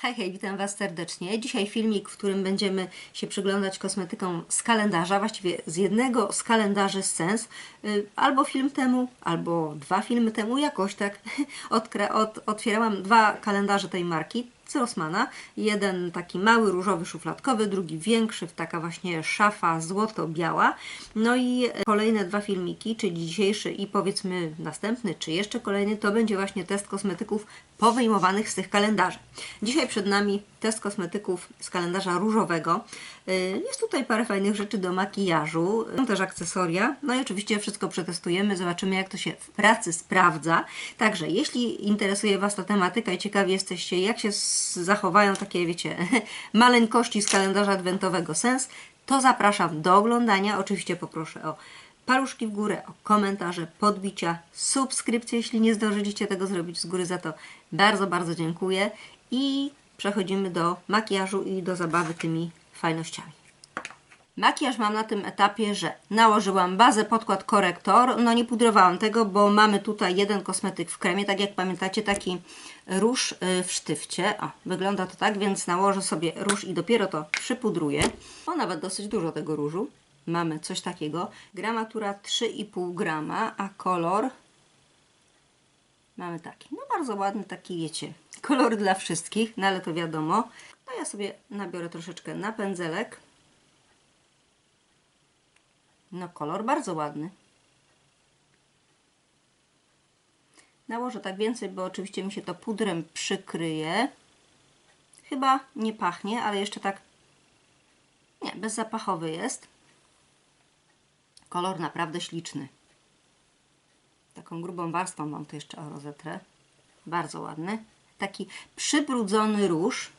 Hej, hej, witam Was serdecznie. Dzisiaj filmik, w którym będziemy się przyglądać kosmetykom z kalendarza, właściwie z jednego z kalendarzy Sens. Y, Albo film temu, albo dwa filmy temu, jakoś tak od, otwierałam dwa kalendarze tej marki Rossmana. Jeden taki mały, różowy, szufladkowy, drugi większy, taka właśnie szafa złoto-biała. No i kolejne dwa filmiki, czyli dzisiejszy i powiedzmy następny, czy jeszcze kolejny, to będzie właśnie test kosmetyków powyjmowanych z tych kalendarzy. Dzisiaj przed nami test kosmetyków z kalendarza różowego. Y, Jest tutaj parę fajnych rzeczy do makijażu, są też akcesoria, no i oczywiście wszystko przetestujemy, zobaczymy jak to się w pracy sprawdza. Także jeśli interesuje Was ta tematyka i ciekawi jesteście jak się zachowają takie, wiecie, maleńkości z kalendarza adwentowego Sens, to zapraszam do oglądania. Oczywiście poproszę o paluszki w górę, o komentarze, podbicia, subskrypcje, jeśli nie zdążyliście tego zrobić z góry, za to bardzo, bardzo dziękuję i przechodzimy do makijażu i do zabawy tymi fajnościami. Makijaż mam na tym etapie, że nałożyłam bazę, podkład, korektor. No nie pudrowałam tego, bo mamy tutaj jeden kosmetyk w kremie, tak jak pamiętacie, taki róż y, w sztywcie. O, wygląda to tak, więc nałożę sobie róż i dopiero to przypudruję. O, nawet dosyć dużo tego różu. Mamy coś takiego. Gramatura 3,5 grama, a kolor mamy taki. No bardzo ładny taki, wiecie, kolor dla wszystkich, no ale to wiadomo. No ja sobie nabiorę troszeczkę na pędzelek. No kolor bardzo ładny. Nałożę tak więcej, bo oczywiście mi się to pudrem przykryje. Chyba nie pachnie, ale jeszcze tak nie, bezzapachowy jest. Kolor naprawdę śliczny. Taką grubą warstwą mam tu jeszcze rozetrę. Bardzo ładny. Taki przybrudzony róż.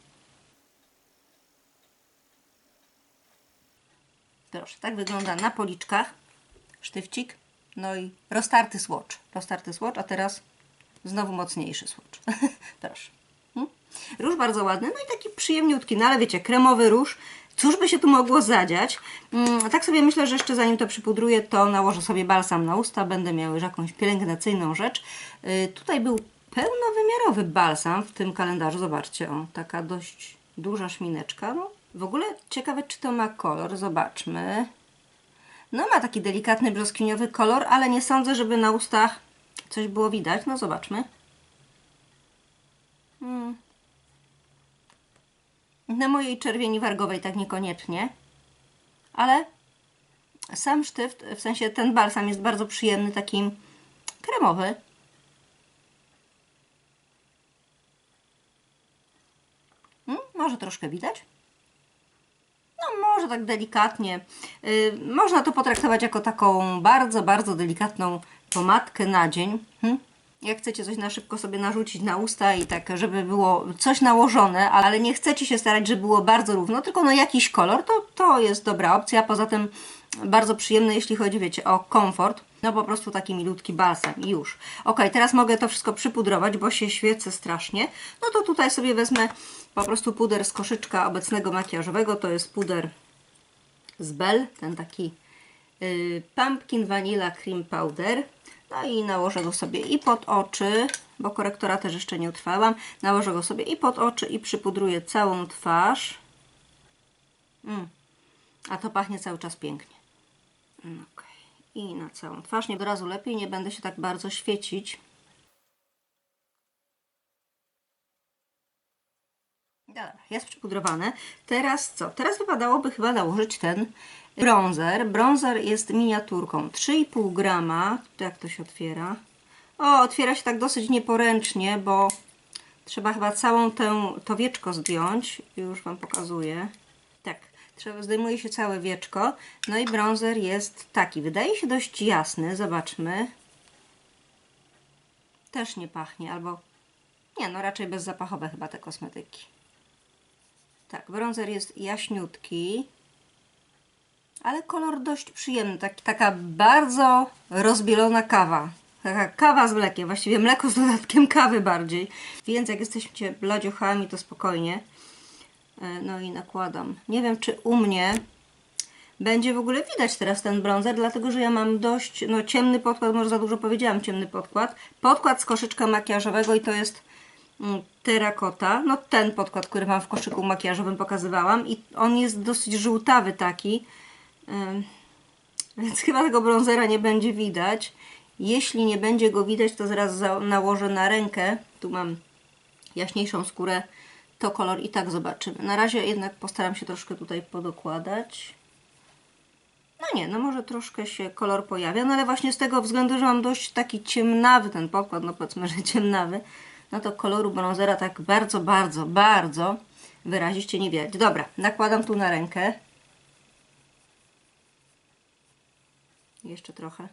Proszę, tak wygląda na policzkach. Sztywcik. No i roztarty swatch. Roztarty swatch, a teraz znowu mocniejszy swatch. Proszę. Hmm? Róż bardzo ładny, no i taki przyjemniutki, no ale wiecie, kremowy róż. Cóż by się tu mogło zadziać? Mm, tak sobie myślę, że jeszcze zanim to przypudruję, to nałożę sobie balsam na usta. Będę miała już jakąś pielęgnacyjną rzecz. Yy, tutaj był pełnowymiarowy balsam w tym kalendarzu. Zobaczcie, o, taka dość duża szmineczka. No, w ogóle ciekawe, czy to ma kolor. Zobaczmy. No ma taki delikatny brzoskwiniowy kolor, ale nie sądzę, żeby na ustach coś było widać. No zobaczmy. Hmm. Na mojej czerwieni wargowej tak niekoniecznie. Ale sam sztyft, w sensie ten balsam jest bardzo przyjemny, taki kremowy. Hmm, może troszkę widać? No, może tak delikatnie. Yy, można to potraktować jako taką bardzo, bardzo delikatną pomadkę na dzień. Hm? Jak chcecie coś na szybko sobie narzucić na usta i tak, żeby było coś nałożone, ale nie chcecie się starać, żeby było bardzo równo, tylko no jakiś kolor, to to jest dobra opcja. Poza tym bardzo przyjemne, jeśli chodzi, wiecie, o komfort. No po prostu taki milutki balsam i już. Ok, teraz mogę to wszystko przypudrować, bo się świecę strasznie. No to tutaj sobie wezmę po prostu puder z koszyczka obecnego makijażowego. To jest puder z Bell, ten taki y, Pumpkin Vanilla Cream Powder. No i nałożę go sobie i pod oczy, bo korektora też jeszcze nie utrwałam. Nałożę go sobie i pod oczy i przypudruję całą twarz. Mm. A to pachnie cały czas pięknie. Mm, okej. I na całą twarz. Nie od razu lepiej, nie będę się tak bardzo świecić. Dobra, jest przypudrowane. Teraz co? Teraz wypadałoby chyba nałożyć ten bronzer. Bronzer jest miniaturką 3,5 grama. Jak to się otwiera? O, otwiera się tak dosyć nieporęcznie, bo trzeba chyba całą tę, to wieczko zdjąć. Już Wam pokazuję. Trzeba, zdejmuje się całe wieczko. No i bronzer jest taki. Wydaje się dość jasny. Zobaczmy. Też nie pachnie, albo... Nie, no raczej bezzapachowe chyba te kosmetyki. Tak, bronzer jest jaśniutki, ale kolor dość przyjemny. Tak, taka bardzo rozbielona kawa. Taka kawa z mlekiem, właściwie mleko z dodatkiem kawy bardziej. Więc jak jesteście bladziochami, to spokojnie. E, No i nakładam. Nie wiem, czy u mnie będzie w ogóle widać teraz ten bronzer, dlatego że ja mam dość no, ciemny podkład, może za dużo powiedziałam, ciemny podkład. Podkład z koszyczka makijażowego i to jest mm, terakota. No ten podkład, który Wam w koszyku makijażowym pokazywałam i on jest dosyć żółtawy taki. Więc chyba tego bronzera nie będzie widać. Jeśli nie będzie go widać, to zaraz za- nałożę na rękę. Tu mam jaśniejszą skórę. To kolor i tak zobaczymy. Na razie jednak postaram się troszkę tutaj podokładać. No nie, no może troszkę się kolor pojawia, no ale właśnie z tego względu, że mam dość taki ciemnawy ten podkład, no powiedzmy, że ciemnawy, no to koloru bronzera tak bardzo, bardzo, bardzo wyraziście nie widać. Dobra, nakładam tu na rękę. Jeszcze trochę.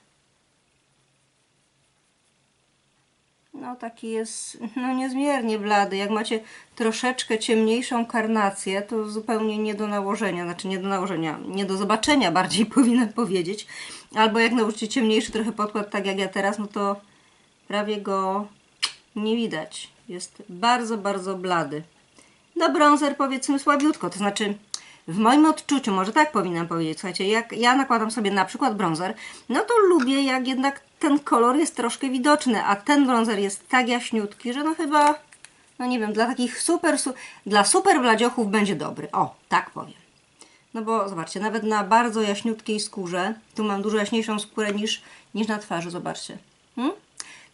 No taki jest, no niezmiernie blady. Jak macie troszeczkę ciemniejszą karnację, to zupełnie nie do nałożenia, znaczy nie do nałożenia, nie do zobaczenia bardziej powinnam powiedzieć. Albo jak nałożycie ciemniejszy trochę podkład, tak jak ja teraz, no to prawie go nie widać. Jest bardzo, bardzo blady. No bronzer powiedzmy słabiutko, to znaczy w moim odczuciu, może tak powinnam powiedzieć, słuchajcie, jak ja nakładam sobie na przykład bronzer, no to lubię jak jednak ten kolor jest troszkę widoczny, a ten bronzer jest tak jaśniutki, że no chyba, no nie wiem, dla takich super, su dla super bladziochów będzie dobry. O, tak powiem. No bo zobaczcie, nawet na bardzo jaśniutkiej skórze, tu mam dużo jaśniejszą skórę niż, niż na twarzy, zobaczcie. Hmm?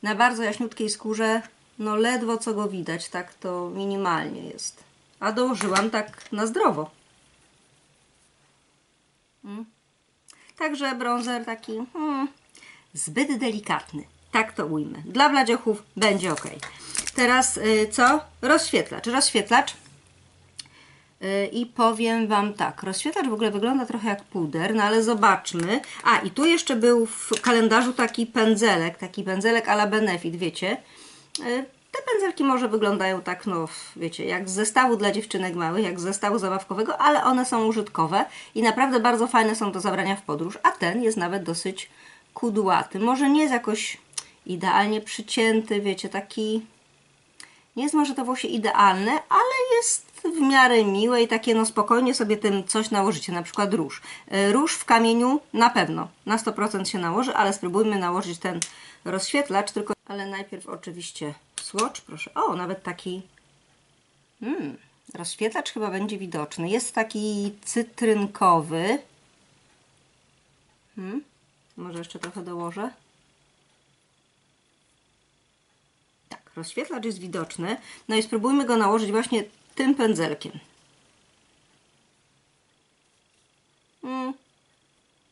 Na bardzo jaśniutkiej skórze, no ledwo co go widać, tak to minimalnie jest. A dołożyłam tak na zdrowo. Hmm? Także bronzer taki hmm, zbyt delikatny. Tak to ujmę. Dla bladziochów będzie ok. Teraz y, co? Rozświetlacz. Rozświetlacz Y, I powiem Wam tak, rozświetlacz w ogóle wygląda trochę jak puder, no ale zobaczmy. A, i tu jeszcze był w kalendarzu taki pędzelek, taki pędzelek a la Benefit, wiecie. Y, Te pędzelki może wyglądają tak, no wiecie, jak z zestawu dla dziewczynek małych, jak z zestawu zabawkowego, ale one są użytkowe i naprawdę bardzo fajne są do zabrania w podróż, a ten jest nawet dosyć kudłaty. Może nie jest jakoś idealnie przycięty, wiecie, taki nie jest może to włosie idealne, ale jest w miarę miłe i takie no spokojnie sobie tym coś nałożycie, na przykład róż. Y, Róż w kamieniu na pewno, na 100% się nałoży, ale spróbujmy nałożyć ten rozświetlacz, tylko, ale najpierw oczywiście swatch, proszę. O, nawet taki mm, rozświetlacz chyba będzie widoczny. Jest taki cytrynkowy. Hmm, może jeszcze trochę dołożę. Tak, rozświetlacz jest widoczny. No i spróbujmy go nałożyć właśnie tym pędzelkiem. Mm.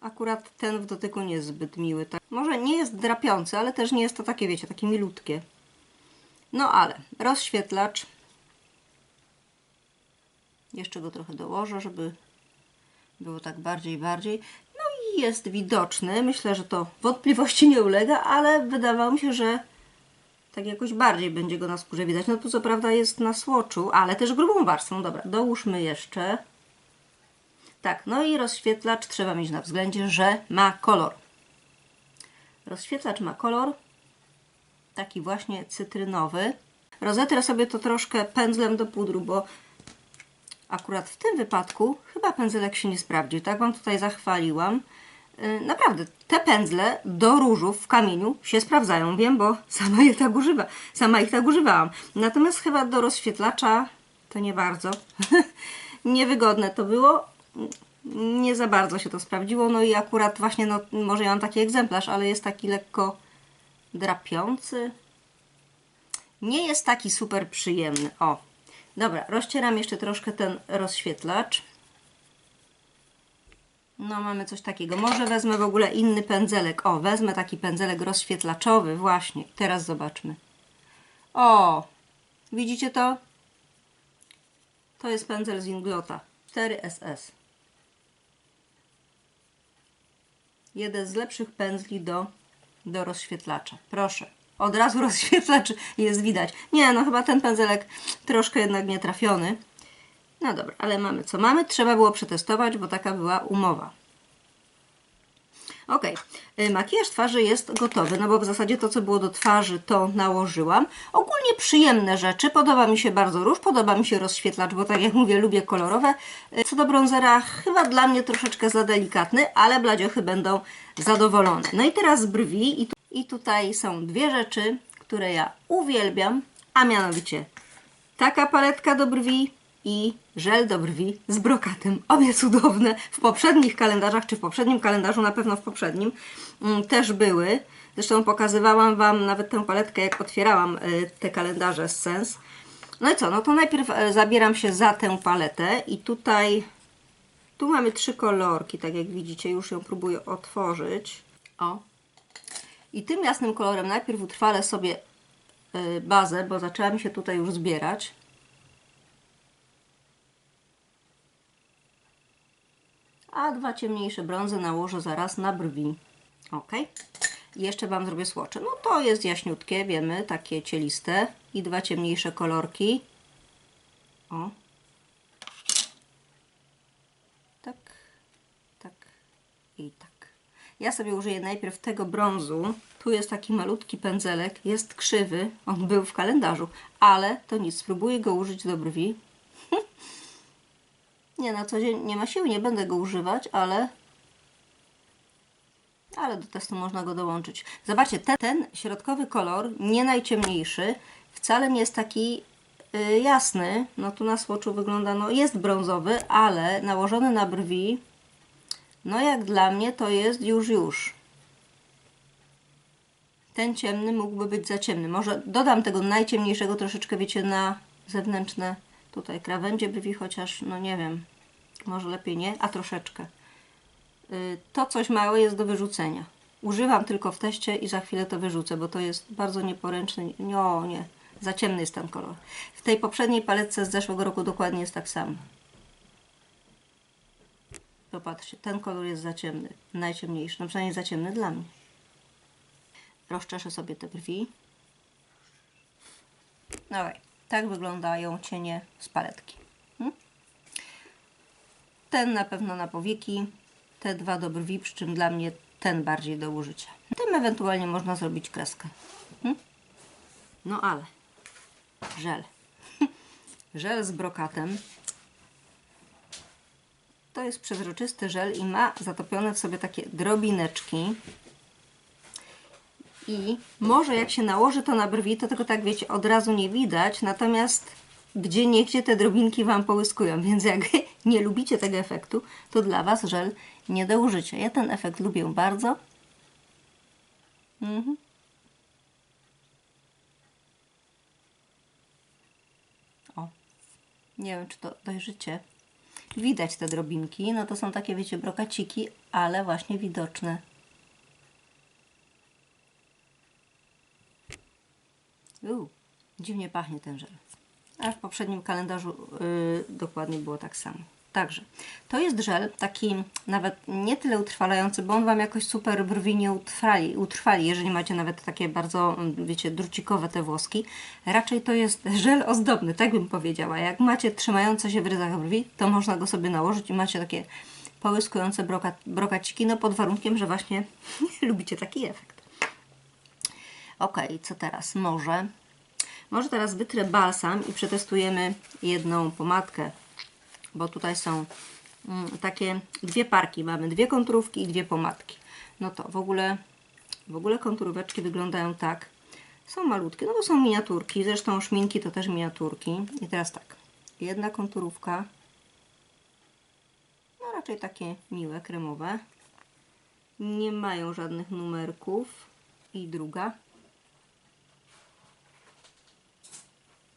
Akurat ten w dotyku nie jest zbyt miły. Tak? Może nie jest drapiący, ale też nie jest to takie, wiecie, takie milutkie. No ale rozświetlacz. Jeszcze go trochę dołożę, żeby było tak bardziej, bardziej. I jest widoczny. Myślę, że to wątpliwości nie ulega, ale wydawało mi się, że tak jakoś bardziej będzie go na skórze widać. No tu co prawda jest na słoczu, ale też grubą warstwą. Dobra, dołóżmy jeszcze. Tak, no i rozświetlacz trzeba mieć na względzie, że ma kolor. Rozświetlacz ma kolor taki właśnie cytrynowy. Rozetrę sobie to troszkę pędzlem do pudru, bo akurat w tym wypadku chyba pędzelek się nie sprawdził. Tak Wam tutaj zachwaliłam. Yy, Naprawdę, te pędzle do różów w kamieniu się sprawdzają, wiem, bo sama je tak używa, sama ich tak używałam. Natomiast chyba do rozświetlacza to nie bardzo. Niewygodne to było. Nie za bardzo się to sprawdziło. No i akurat właśnie, no może ja mam taki egzemplarz, ale jest taki lekko drapiący. Nie jest taki super przyjemny. O, dobra, rozcieram jeszcze troszkę ten rozświetlacz. No, mamy coś takiego. Może wezmę w ogóle inny pędzelek. O, wezmę taki pędzelek rozświetlaczowy, właśnie. Teraz zobaczmy. O, widzicie to? To jest pędzel z Inglota 4SS. Jeden z lepszych pędzli do, do rozświetlacza. Proszę. Od razu rozświetlacz jest widać. Nie, no chyba ten pędzelek troszkę jednak nie trafiony. No dobra, ale mamy co mamy. Trzeba było przetestować, bo taka była umowa. Ok, makijaż twarzy jest gotowy, no bo w zasadzie to, co było do twarzy, to nałożyłam. Ogólnie przyjemne rzeczy, podoba mi się bardzo róż, podoba mi się rozświetlacz, bo tak jak mówię, lubię kolorowe. Y, Co do bronzera, chyba dla mnie troszeczkę za delikatny, ale bladziochy będą zadowolone. No i teraz brwi i, tu, i tutaj są dwie rzeczy, które ja uwielbiam, a mianowicie taka paletka do brwi i żel do brwi z brokatem. Obie cudowne. W poprzednich kalendarzach, czy w poprzednim kalendarzu, na pewno w poprzednim, mm, też były. Zresztą pokazywałam Wam nawet tę paletkę, jak otwierałam y, te kalendarze z Sens. No i co, no to najpierw e, zabieram się za tę paletę i tutaj, tu mamy trzy kolorki, tak jak widzicie, już ją próbuję otworzyć. O. I tym jasnym kolorem najpierw utrwalę sobie y, bazę, bo zaczęła mi się tutaj już zbierać. A dwa ciemniejsze brązy nałożę zaraz na brwi. Ok. I jeszcze Wam zrobię słocze. No to jest jaśniutkie, wiemy, takie cieliste. I dwa ciemniejsze kolorki. O. Tak, tak i tak. Ja sobie użyję najpierw tego brązu. Tu jest taki malutki pędzelek, jest krzywy, on był w kalendarzu, ale to nic, spróbuję go użyć do brwi. nie, na co dzień nie ma siły, nie będę go używać, ale ale do testu można go dołączyć. Zobaczcie, ten, ten środkowy kolor, nie najciemniejszy, wcale nie jest taki y, jasny. No tu na swatchu wygląda, no jest brązowy, ale nałożony na brwi, no jak dla mnie to jest już już. Ten ciemny mógłby być za ciemny. Może dodam tego najciemniejszego troszeczkę, wiecie, na zewnętrzne tutaj krawędzie brwi, chociaż no nie wiem, może lepiej nie, a troszeczkę. Y, to coś małe jest do wyrzucenia. Używam tylko w teście i za chwilę to wyrzucę, bo to jest bardzo nieporęczny. No nie, za ciemny jest ten kolor. W tej poprzedniej paletce z zeszłego roku dokładnie jest tak samo. Popatrzcie, ten kolor jest za ciemny, najciemniejszy, no przynajmniej za ciemny dla mnie. Rozczeszę sobie te brwi. No tak wyglądają cienie z paletki. Hmm? Ten na pewno na powieki, te dwa do brwi, przy czym dla mnie ten bardziej do użycia. Tym ewentualnie można zrobić kreskę. Hmm? No ale żel. żel z brokatem. To jest przezroczysty żel i ma zatopione w sobie takie drobineczki. I może jak się nałoży to na brwi, to tego tak wiecie, od razu nie widać, natomiast gdzie niegdzie te drobinki Wam połyskują, więc jak nie lubicie tego efektu, to dla Was żel nie do użycia. Ja ten efekt lubię bardzo. Mhm. O, nie wiem, czy to dojrzycie. Widać te drobinki, no to są takie, wiecie, brokaciki, ale właśnie widoczne. Uuu, dziwnie pachnie ten żel a w poprzednim kalendarzu yy, dokładnie było tak samo. Także to jest żel taki nawet nie tyle utrwalający, bo on Wam jakoś super brwi nie utrwali, utrwali jeżeli macie nawet takie bardzo, mm, wiecie, drucikowe te włoski. Raczej to jest żel ozdobny, tak bym powiedziała. Jak macie trzymające się w ryzach brwi, to można go sobie nałożyć i macie takie połyskujące broka, brokaciki, no pod warunkiem, że właśnie lubicie taki efekt. Ok, co teraz? Może może teraz wytrę balsam i przetestujemy jedną pomadkę, bo tutaj są mm, takie dwie parki. Mamy dwie konturówki i dwie pomadki. No to w ogóle, w ogóle konturóweczki wyglądają tak. Są malutkie, no to są miniaturki. Zresztą szminki to też miniaturki. I teraz tak, jedna konturówka. No raczej takie miłe, kremowe. Nie mają żadnych numerków. I druga.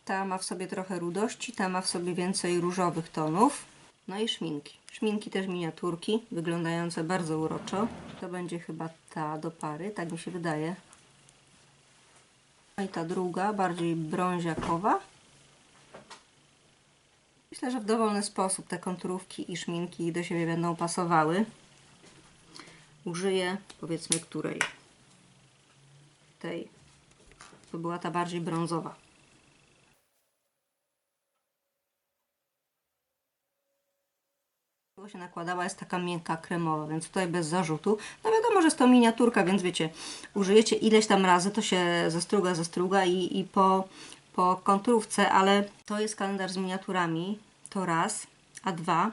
Ta ma w sobie trochę rudości, ta ma w sobie więcej różowych tonów. No i szminki. Szminki też miniaturki, wyglądające bardzo uroczo. To będzie chyba ta do pary, tak mi się wydaje. No i ta druga, bardziej brąziakowa. Myślę, że w dowolny sposób te konturówki i szminki do siebie będą pasowały. Użyję, powiedzmy, której? Tej. To była ta bardziej brązowa. Się nakładała, jest taka miękka, kremowa, więc tutaj bez zarzutu. No wiadomo, że jest to miniaturka, więc wiecie, użyjecie ileś tam razy, to się zestruga, zestruga i, i po, po konturówce, ale to jest kalendarz z miniaturami, to raz. A2.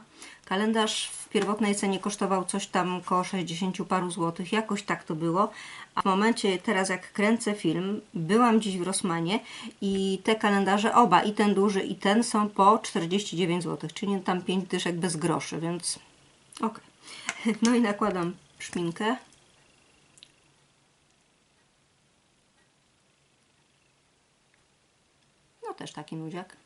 Kalendarz w pierwotnej cenie kosztował coś tam około 60 paru złotych, jakoś tak to było. A w momencie teraz jak kręcę film, byłam dziś w Rossmanie i te kalendarze, oba, i ten duży i ten są po 49 zł, czyli tam 5 dyszek bez groszy, więc ok. No i nakładam szminkę. No też taki nudziak.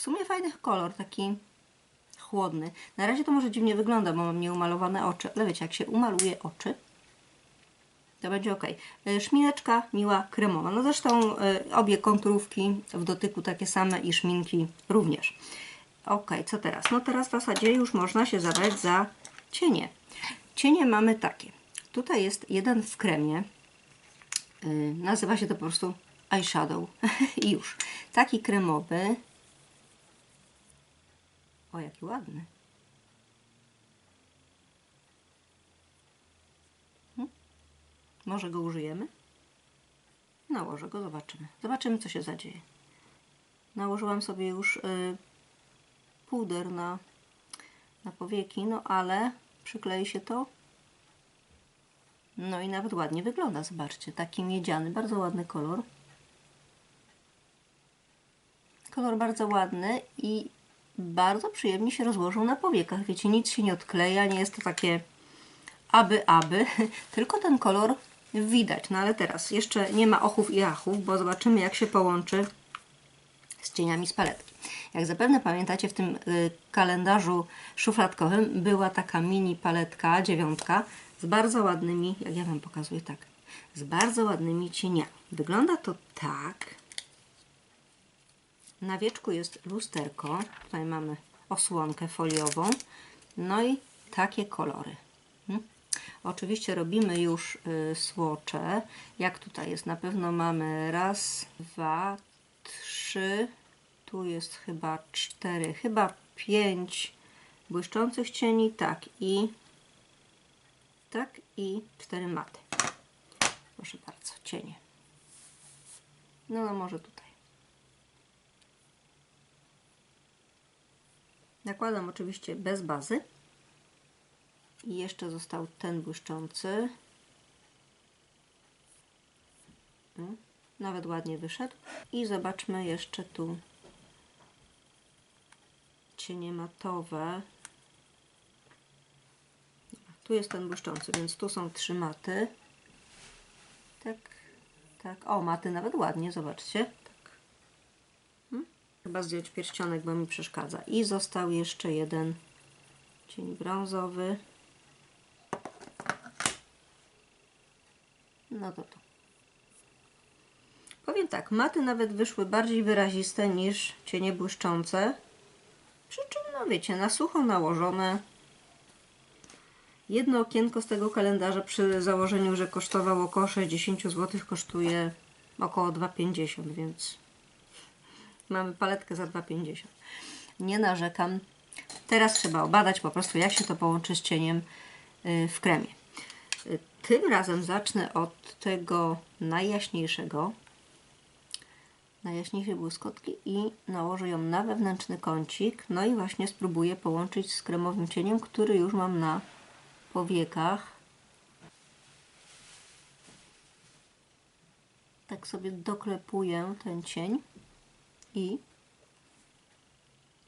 W sumie fajny kolor, taki chłodny. Na razie to może dziwnie wygląda, bo mam nieumalowane oczy, ale wiecie, jak się umaluje oczy, to będzie ok. Szmineczka miła, kremowa. No zresztą y, obie konturówki w dotyku takie same i szminki również. Ok, co teraz? No teraz w zasadzie już można się zabrać za cienie. Cienie mamy takie. Tutaj jest jeden w kremie. Y, nazywa się to po prostu eyeshadow. I już. Taki kremowy. O, jaki ładny. Hmm? Może go użyjemy? Nałożę go, zobaczymy. Zobaczymy, co się zadzieje. Nałożyłam sobie już y, puder na, na powieki, no ale przyklei się to. No i nawet ładnie wygląda, zobaczcie. Taki miedziany, bardzo ładny kolor. Kolor bardzo ładny i bardzo przyjemnie się rozłożył na powiekach. Wiecie, nic się nie odkleja, nie jest to takie aby, aby, tylko ten kolor widać. No ale teraz jeszcze nie ma ochów i achów, bo zobaczymy jak się połączy z cieniami z paletki. Jak zapewne pamiętacie, w tym y, kalendarzu szufladkowym była taka mini paletka, dziewiątka, z bardzo ładnymi, jak ja Wam pokazuję, tak, z bardzo ładnymi cieniami. Wygląda to tak. Na wieczku jest lusterko. Tutaj mamy osłonkę foliową. No i takie kolory. Hmm? Oczywiście robimy już y, słocze. Jak tutaj jest? Na pewno mamy raz, dwa, trzy. Tu jest chyba cztery, chyba pięć błyszczących cieni. Tak i tak i cztery maty. Proszę bardzo, cienie. No, no może tutaj. Nakładam oczywiście bez bazy. I jeszcze został ten błyszczący. Nawet ładnie wyszedł. I zobaczmy jeszcze tu cienie matowe. Tu jest ten błyszczący, więc tu są trzy maty. Tak, tak. O, maty nawet ładnie, zobaczcie. Chyba zdjąć pierścionek, bo mi przeszkadza. I został jeszcze jeden cień brązowy. No to to. Powiem tak, maty nawet wyszły bardziej wyraziste niż cienie błyszczące. Przy czym, no wiecie, na sucho nałożone. Jedno okienko z tego kalendarza przy założeniu, że kosztował około 60 zł, kosztuje około 2,50, więc mamy paletkę za 2,50. Nie narzekam. Teraz trzeba obadać po prostu, jak się to połączy z cieniem y, w kremie. Y, Tym razem zacznę od tego najjaśniejszego, najjaśniejszej błyskotki i nałożę ją na wewnętrzny kącik. No i właśnie spróbuję połączyć z kremowym cieniem, który już mam na powiekach. Tak sobie doklepuję ten cień i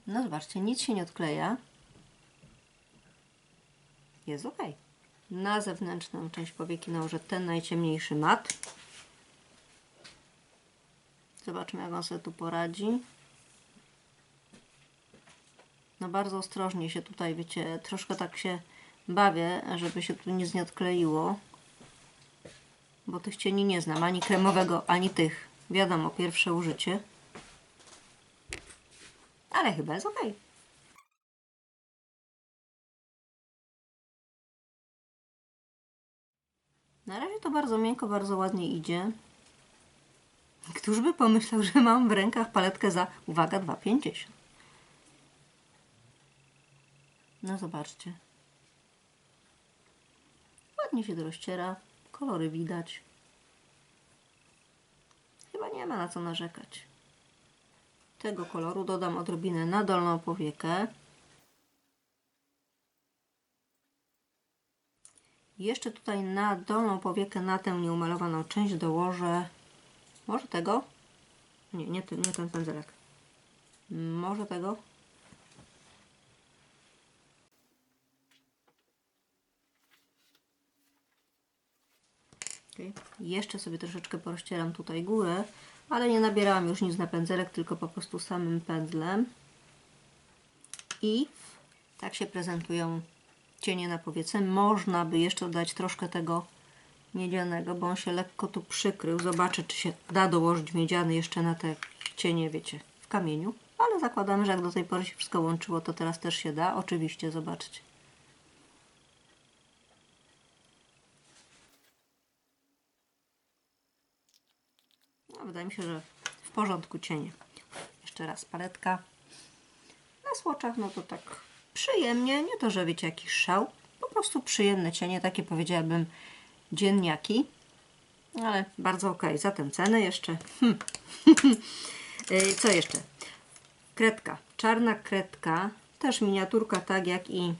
no zobaczcie, nic się nie odkleja. Jest ok. Na zewnętrzną część powieki nałożę ten najciemniejszy mat. Zobaczmy, jak on sobie tu poradzi. No bardzo ostrożnie się tutaj, wiecie, troszkę tak się bawię, żeby się tu nic nie odkleiło. Bo tych cieni nie znam, ani kremowego, ani tych. Wiadomo, pierwsze użycie. Ale chyba jest ok. Na razie to bardzo miękko, bardzo ładnie idzie. Któż by pomyślał, że mam w rękach paletkę za, uwaga, 2,50. No zobaczcie. Ładnie się to rozciera, kolory widać. Chyba nie ma na co narzekać. Tego koloru dodam odrobinę na dolną powiekę. Jeszcze tutaj na dolną powiekę, na tę nieumalowaną część dołożę może tego? Nie, nie, ten- nie ten pędzelek. Może tego? Okay. Jeszcze sobie troszeczkę porozcieram tutaj górę, ale nie nabierałam już nic na pędzelek, tylko po prostu samym pędzlem. I tak się prezentują cienie na powiece. Można by jeszcze dodać troszkę tego miedzianego, bo on się lekko tu przykrył. Zobaczę, czy się da dołożyć miedziany jeszcze na te cienie, wiecie, w kamieniu. Ale zakładamy, że jak do tej pory się wszystko łączyło, to teraz też się da. Oczywiście, zobaczcie. No, wydaje mi się, że w porządku cienie. Jeszcze raz paletka. Na słoczach, no to tak przyjemnie, nie to, że wiecie, jakiś szał. Po prostu przyjemne cienie, takie powiedziałabym dzienniaki. Ale bardzo ok. Zatem ceny jeszcze. Hmm. Y, Co jeszcze? Kredka. Czarna kredka. Też miniaturka, tak jak i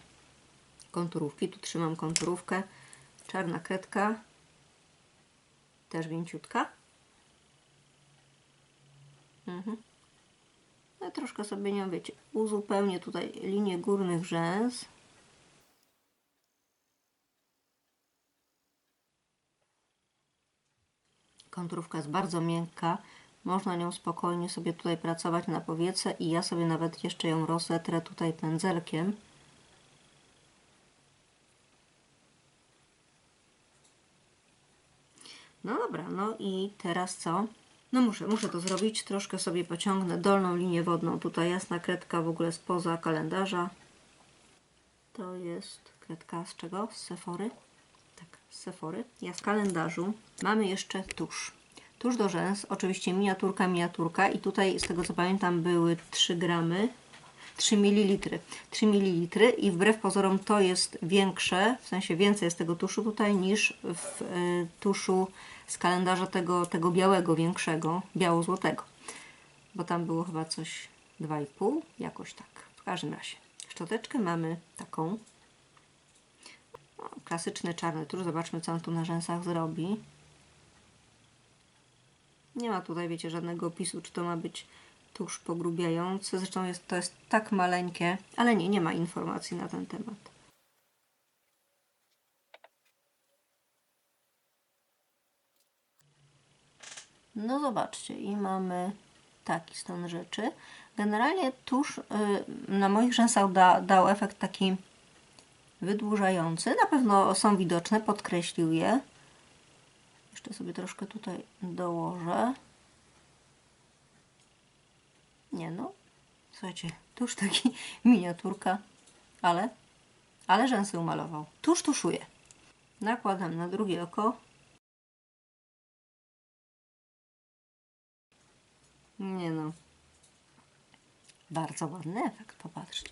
konturówki. Tu trzymam konturówkę. Czarna kredka. Też mięciutka. Mhm. No troszkę sobie nią, wiecie, uzupełnię tutaj linię górnych rzęs. Konturówka jest bardzo miękka. Można nią spokojnie sobie tutaj pracować na powiece i ja sobie nawet jeszcze ją rozetrę tutaj pędzelkiem. No dobra, no i teraz co? No muszę, muszę to zrobić. Troszkę sobie pociągnę dolną linię wodną. Tutaj jasna kredka w ogóle spoza kalendarza. To jest kredka z czego? Z Sephory? Tak, z Sephory. Ja z kalendarzu. Mamy jeszcze tusz. Tusz do rzęs, oczywiście miniaturka, miniaturka i tutaj z tego co pamiętam były 3 gramy, 3 ml. 3 ml i wbrew pozorom to jest większe, w sensie więcej jest tego tuszu tutaj niż w y, tuszu z kalendarza tego, tego białego, większego, biało-złotego. Bo tam było chyba coś 2,5, jakoś tak. W każdym razie. Szczoteczkę mamy taką. No, klasyczny czarny tusz. Zobaczmy, co on tu na rzęsach zrobi. Nie ma tutaj, wiecie, żadnego opisu, czy to ma być tusz pogrubiający. Zresztą jest, to jest tak maleńkie, ale nie, nie ma informacji na ten temat. No zobaczcie, i mamy taki stan rzeczy. Generalnie tusz y, na moich rzęsach da, dał efekt taki wydłużający. Na pewno są widoczne, podkreślił je. Jeszcze sobie troszkę tutaj dołożę. Nie no, słuchajcie, tuż taki miniaturka, ale, ale rzęsy umalował. Tuż tuszuje. Nakładam na drugie oko. Nie no. Bardzo ładny efekt, popatrzcie.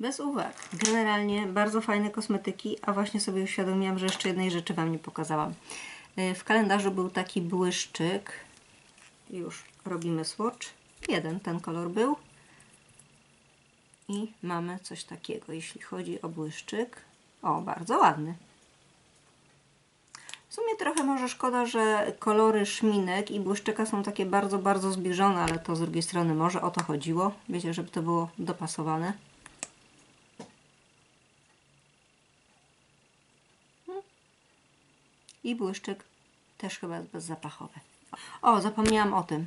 Bez uwag. Generalnie bardzo fajne kosmetyki, a właśnie sobie uświadomiłam, że jeszcze jednej rzeczy Wam nie pokazałam. Y, W kalendarzu był taki błyszczyk. Już robimy swatch. Jeden ten kolor był. I mamy coś takiego, jeśli chodzi o błyszczyk. O, bardzo ładny. W sumie trochę może szkoda, że kolory szminek i błyszczyka są takie bardzo, bardzo zbliżone, ale to z drugiej strony może o to chodziło. Wiecie, żeby to było dopasowane. I błyszczyk też chyba jest bezzapachowy. O, zapomniałam o tym.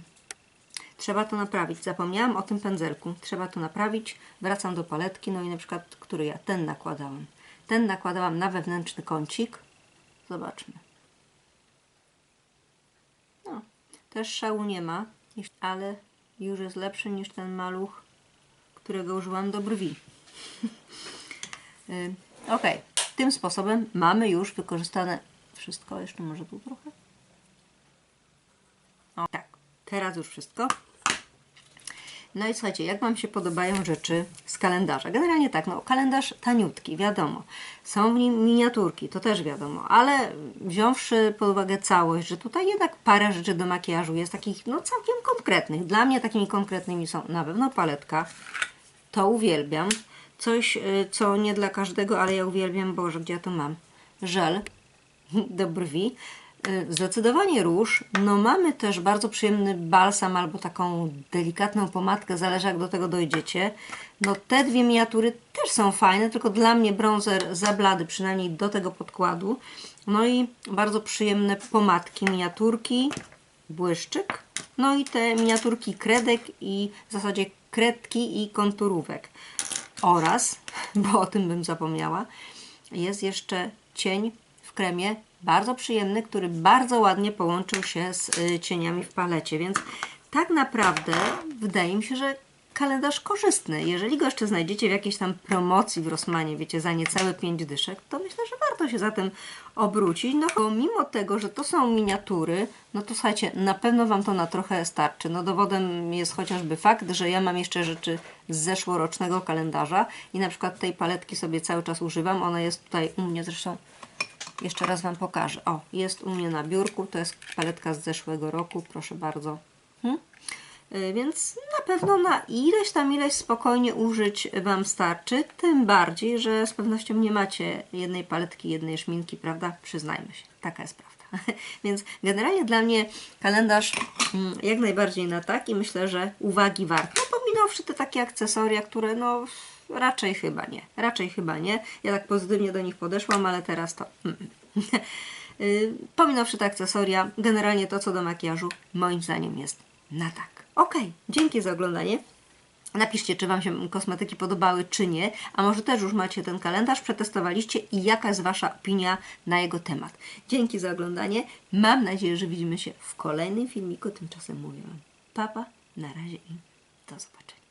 Trzeba to naprawić. Zapomniałam o tym pędzelku. Trzeba to naprawić. Wracam do paletki. No i na przykład, który ja? Ten nakładałam. Ten nakładałam na wewnętrzny kącik. Zobaczmy. No, też szału nie ma, ale już jest lepszy niż ten maluch, którego użyłam do brwi. Y, ok, tym sposobem mamy już wykorzystane wszystko. Jeszcze może tu trochę. O, tak, teraz już wszystko. No i słuchajcie, jak Wam się podobają rzeczy z kalendarza? Generalnie tak, no kalendarz taniutki, wiadomo. Są w nim miniaturki, to też wiadomo, ale wziąwszy pod uwagę całość, że tutaj jednak parę rzeczy do makijażu jest takich, no całkiem konkretnych. Dla mnie takimi konkretnymi są na pewno paletka, to uwielbiam. Coś, y, co nie dla każdego, ale ja uwielbiam, Boże, gdzie ja to mam? Żel do brwi. Y, Zdecydowanie róż. No mamy też bardzo przyjemny balsam albo taką delikatną pomadkę, zależy jak do tego dojdziecie. No te dwie miniatury też są fajne, tylko dla mnie bronzer za blady, przynajmniej do tego podkładu. No i bardzo przyjemne pomadki, miniaturki, błyszczyk. No i te miniaturki kredek i w zasadzie kredki i konturówek. Oraz, bo o tym bym zapomniała, jest jeszcze cień w kremie, bardzo przyjemny, który bardzo ładnie połączył się z y, cieniami w palecie, więc tak naprawdę wydaje mi się, że kalendarz korzystny. Jeżeli go jeszcze znajdziecie w jakiejś tam promocji w Rossmanie, wiecie, za niecałe 5 dyszek, to myślę, że warto się za tym obrócić. No bo mimo tego, że to są miniatury, no to słuchajcie, na pewno Wam to na trochę starczy. No dowodem jest chociażby fakt, że ja mam jeszcze rzeczy z zeszłorocznego kalendarza i na przykład tej paletki sobie cały czas używam. Ona jest tutaj u mnie zresztą jeszcze raz Wam pokażę. O, jest u mnie na biurku. To jest paletka z zeszłego roku. Proszę bardzo. Hmm? Y, Więc na pewno na ileś tam ileś spokojnie użyć Wam starczy. Tym bardziej, że z pewnością nie macie jednej paletki, jednej szminki, prawda? Przyznajmy się. Taka jest prawda. Więc generalnie dla mnie kalendarz mm, jak najbardziej na tak i myślę, że uwagi wart. No pominąwszy te takie akcesoria, które no raczej chyba nie. Raczej chyba nie. Ja tak pozytywnie do nich podeszłam, ale teraz to... mm. Y, Pominąwszy te akcesoria, generalnie to co do makijażu, moim zdaniem jest na tak. Okej, dzięki za oglądanie. Napiszcie, czy Wam się kosmetyki podobały, czy nie, a może też już macie ten kalendarz, przetestowaliście i jaka jest Wasza opinia na jego temat. Dzięki za oglądanie. Mam nadzieję, że widzimy się w kolejnym filmiku. Tymczasem mówię Wam papa, na razie i do zobaczenia.